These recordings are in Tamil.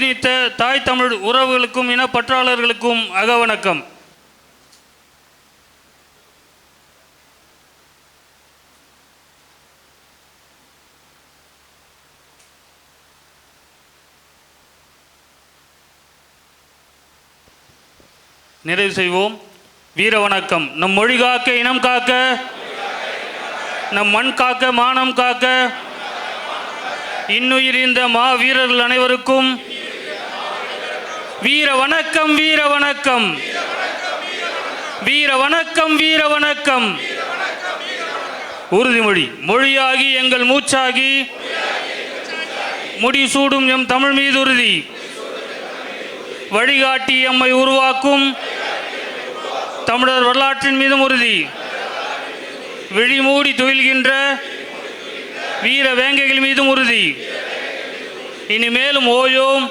உயிர்நீத்த தாய் தமிழ் உறவுகளுக்கும் இனப்பற்றாளர்களுக்கும் அகவணக்கம் நிறைவு செய்வோம். வீர வணக்கம். நம் மொழி காக்க இனம் காக்க நம் மண் காக்க மானம் காக்க இன்னுயிர் இந்த மாவீரர்கள் அனைவருக்கும் வீர வணக்கம் வீர வணக்கம். வீர வணக்கம் வீர வணக்கம். உறுதிமொழி மொழியாகி எங்கள் மூச்சாகி முடிசூடும் எம் தமிழ் மீது உறுதி. வழிகாட்டி எம்மை உருவாக்கும் தமிழர் வரலாற்றின் மீதும் உறுதி. விழிமூடி துயில்கின்ற வீர வேங்கைகள் மீதும் உறுதி. இனிமேலும் ஓயோம்.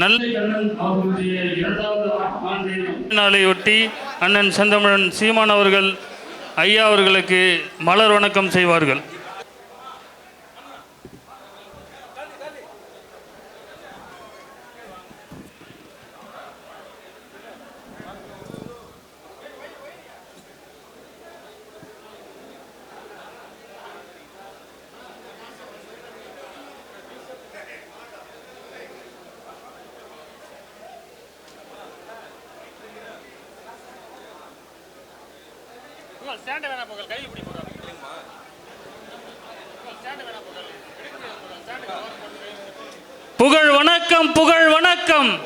நல்ல நாளையொட்டி அண்ணன் செந்தமிழன் சீமான் அவர்கள் ஐயா அவர்களுக்கு மலர் வணக்கம் செய்வார்கள். புகழ் வணக்கம் புகழ் வணக்கம்.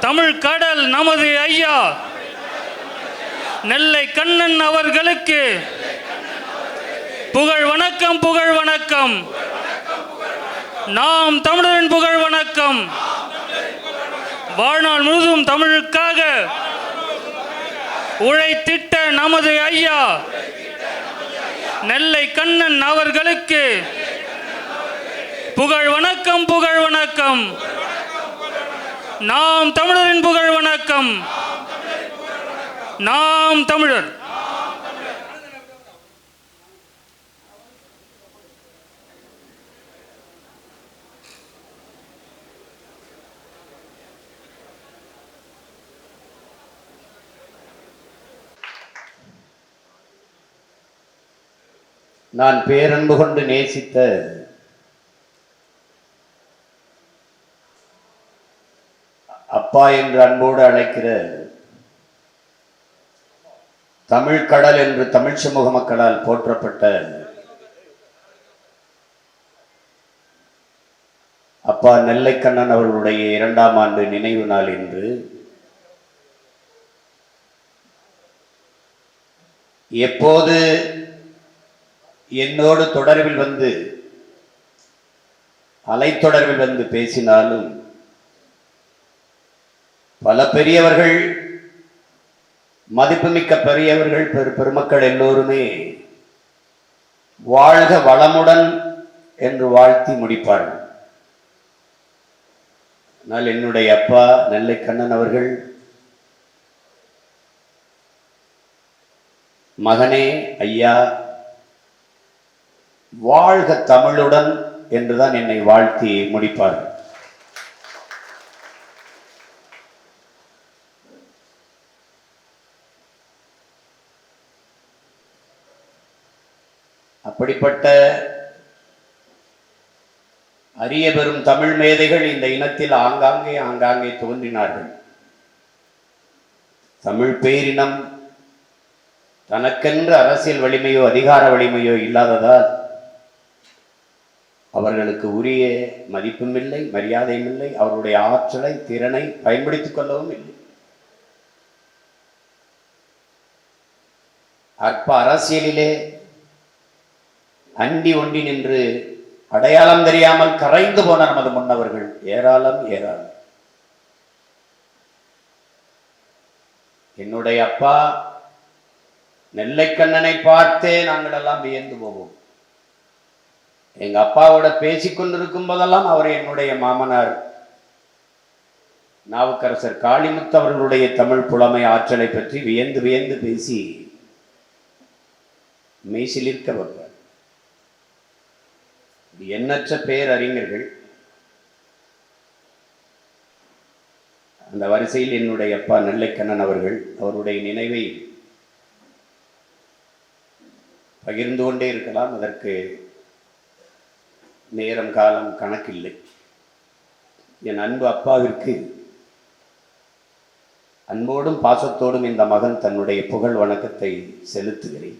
தமிழ் கடல் நமது ஐயா. நெல்லை கண்ணன் அவர்களுக்கு புகழ் வணக்கம் புகழ் வணக்கம். நாம் தமிழரின் புகழ் வணக்கம். வாழ்நாள் முழுதும் தமிழுக்காக உழைத்திட்ட நமது ஐயா. நெல்லை கண்ணன் அவர்களுக்கு புகழ் வணக்கம் புகழ் வணக்கம். நாம் தமிழரின் புகழ் வணக்கம். நாம் தமிழர். நான் பேரன்பு கொண்டு நேசித்த அப்பா என்று அன்போடு அழைக்கிற தமிழ் கடல் என்று தமிழ் சமூக மக்களால் போற்றப்பட்ட அப்பா நெல்லைக்கண்ணன் அவர்களுடைய இரண்டாம் ஆண்டு நினைவு நாள் என்று எப்போது என்னோடு தொடர்பில் வந்து அலைத்தொடர்பில் வந்து பேசினாலும் பல பெரியவர்கள் மதிப்புமிக்க பெரியவர்கள் பெரு பெருமக்கள் எல்லோருமே வாழ்க வளமுடன் என்று வாழ்த்தி முடிப்பார்கள். ஆனால் என்னுடைய அப்பா நெல்லை கண்ணன் அவர்கள் மகனே ஐயா வாழ்க தமிழுடன் என்றுதான் என்னை வாழ்த்தி முடிப்பார்கள். அப்படிப்பட்ட அரிய பெரும் தமிழ் மேதைகள் இந்த இனத்தில் ஆங்காங்கே ஆங்காங்கே தோன்றினார்கள். தமிழ் பேரினம் தனக்கென்று அரசியல் வலிமையோ அதிகார வலிமையோ இல்லாததால் அவர்களுக்கு உரிய மதிப்பும் இல்லை மரியாதையும் இல்லை அவருடைய ஆற்றலை திறனை பயன்படுத்திக் கொள்ளவும் இல்லை. அற்ப அரசியலிலே அண்டி ஒண்டி நின்று அடையாளம் தெரியாமல் கரைந்து போன நமது முன்னவர்கள் ஏராளம் ஏராளம். என்னுடைய அப்பா நெல்லைக்கண்ணனை பார்த்தே நாங்கள் எல்லாம் வியந்து போவோம். எங்க அப்பாவோட பேசிக் கொண்டிருக்கும் போதெல்லாம் அவர் என்னுடைய மாமனார். நாவுக்கரசர் காளிமுத்து அவர்களுடைய தமிழ் புலமை ஆற்றலை பற்றி வியந்து வியந்து பேசி மெய்சிலிருக்க வருவார் எண்ணற்ற பேரறிஞர்கள். அந்த வரிசையில் என்னுடைய அப்பா நெல்லைக்கண்ணன் அவர்கள் அவருடைய நினைவை பகிர்ந்து கொண்டே இருக்கலாம். அதற்கு நேரம் காலம் கணக்கில்லை. என் அன்பு அப்பாவிற்கு அன்போடும் பாசத்தோடும் இந்த மகன் தன்னுடைய புகழ் வணக்கத்தை செலுத்துகிறேன்.